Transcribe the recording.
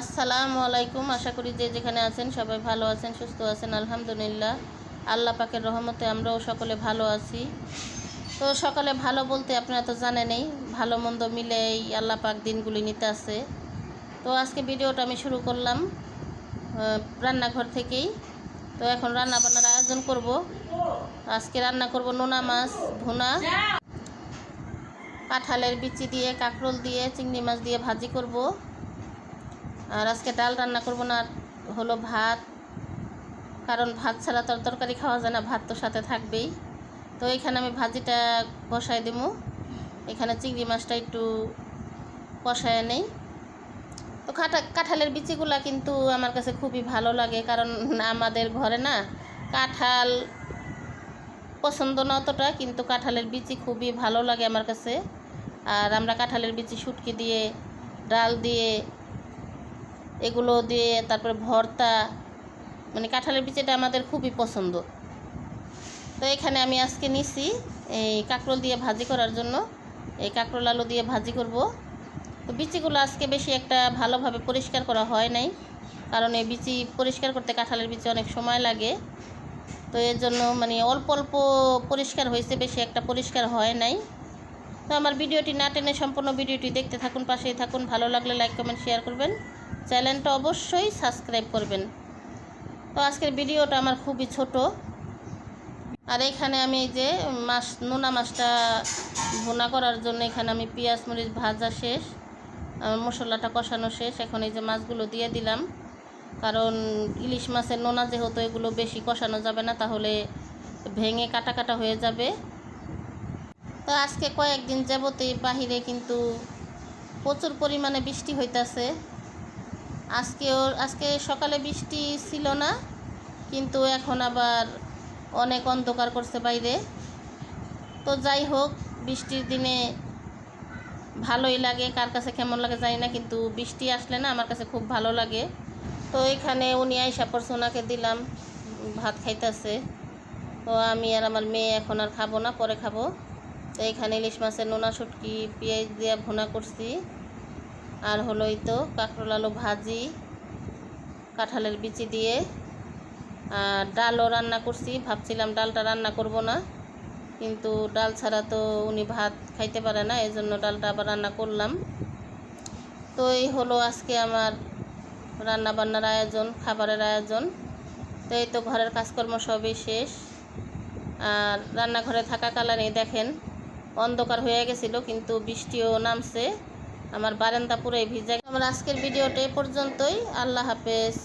আসসালামু আলাইকুম। আশা করি যে যেখানে আছেন সবাই ভালো আছেন, সুস্থ আছেন, আলহামদুলিল্লাহ। আল্লাহ পাকের রহমতে আমরাও সকলে ভালো আছি। তো সকালে ভালো বলতে আপনারা তো জানেনই, ভালো মন্দ মিলে এই আল্লাহ পাক দিনগুলি নিতে আছে তো আজকে ভিডিওটা আমি শুরু করলাম রান্নাঘর থেকেই। তো এখন রান্না বান্নার আয়োজন করব। আজকে রান্না করব নোনা মাছ, ভুনা, কাঁঠালের বিচি দিয়ে, কাঁকরোল দিয়ে, চিংড়ি মাছ দিয়ে ভাজি করব। আর আজকে ডাল রান্না করব না হলো ভাত। কারণ ভাত ছাড়া তো তরকারি খাওয়া যায় না, ভাত তো সাথে থাকবেই। তো এখানে আমি ভাজিটা বসাই দেবো এখানে চিংড়ি মাছটা একটু কষায় নেই। তো কাঁঠা কাঁঠালের বিচিগুলা কিন্তু আমার কাছে খুবই ভালো লাগে, কারণ আমাদের ঘরে না কাঁঠাল পছন্দ না অতটা, কিন্তু কাঁঠালের বিচি খুবই ভালো লাগে আমার কাছে। আর আমরা কাঁঠালের বিচি শুটকি দিয়ে, ডাল দিয়ে এগুলো দিয়ে তারপরে ভর্তা মানে কাঁঠালের বিচিটা আমাদের খুবই পছন্দ। তো এখানে আমি আজকে নিছি এই কাঁকরোল দিয়ে ভাজি করার জন্য। এই কাঁকরোল আলু দিয়ে ভাজি করব। তো বিচিগুলো আজকে বেশি একটা ভালোভাবে পরিষ্কার করা হয় নাই, কারণ এই বিচি পরিষ্কার করতে কাঁঠালের বিচি অনেক সময় লাগে। তো এর জন্য মানে অল্প অল্প পরিষ্কার হয়েছে, বেশি একটা পরিষ্কার হয় নাই। তো আমার ভিডিওটি না টেনে সম্পূর্ণ ভিডিওটি দেখতে থাকুন, পাশেই থাকুন। ভালো লাগলে লাইক কমেন্ট শেয়ার করবেন। চ্যানেলটা অবশ্যই সাবস্ক্রাইব করবেন। তো আজকের ভিডিওটা আমার খুবই ছোট। আর এখানে আমি যে মাছ, নোনা মাছটা ভুনা করার জন্য এখানে আমি পেঁয়াজ, মরিচ ভাজা শেষ মশলাটা কষানো শেষ। এখন এই যে মাছগুলো দিয়ে দিলাম। কারণ ইলিশ মাছের নোনা যেহেতু এগুলো বেশি কষানো যাবে না, তাহলে ভেঙে কাটা কাটা হয়ে যাবে। তো আজকে কয়েকদিন যাবতে বাহিরে কিন্তু প্রচুর পরিমাণে বৃষ্টি হইতাছে। আজকেও আজকে সকালে বৃষ্টি ছিল না, কিন্তু এখন আবার অনেক অন্ধকার করছে বাইরে। তো যাই হোক, বৃষ্টির দিনে ভালোই লাগে, কার কাছে কেমন লাগে জানি না, কিন্তু বৃষ্টি আসলে না আমার কাছে খুব ভালো লাগে। তো এখানে উনি আইসা পড়ছে ওনাকে দিলাম, ভাত খাইতেছে। তো আমি আর আমার মেয়ে এখন আর খাব না, পরে খাব। তো এখানে ইলিশ মাছের নোনা শুটকি, পেঁয়াজ দিয়ে ভুনা করছি। আর হলো এই তো কাঁকরোল আলু ভাজি, কাঁঠালের বিচি দিয়ে, আর ডালও রান্না করছি। ভাবছিলাম ডালটা রান্না করব না, কিন্তু ডাল ছাড়া তো উনি ভাত খাইতে পারে না এই জন্য ডালটা আবার রান্না করলাম। তো এই হলো আজকে আমার রান্না বান্নার আয়োজন, খাবারের আয়োজন। তো এই তো ঘরের কাজকর্ম সবই শেষ। আর রান্নাঘরে থাকা কালারে দেখেন, অন্ধকার হয়ে গেছিল, কিন্তু বৃষ্টিও নামছে। আমার বারান্দা পুরোই ভিজে আমার আজকের ভিডিওটা এ পর্যন্তই। আল্লাহ হাফেজ।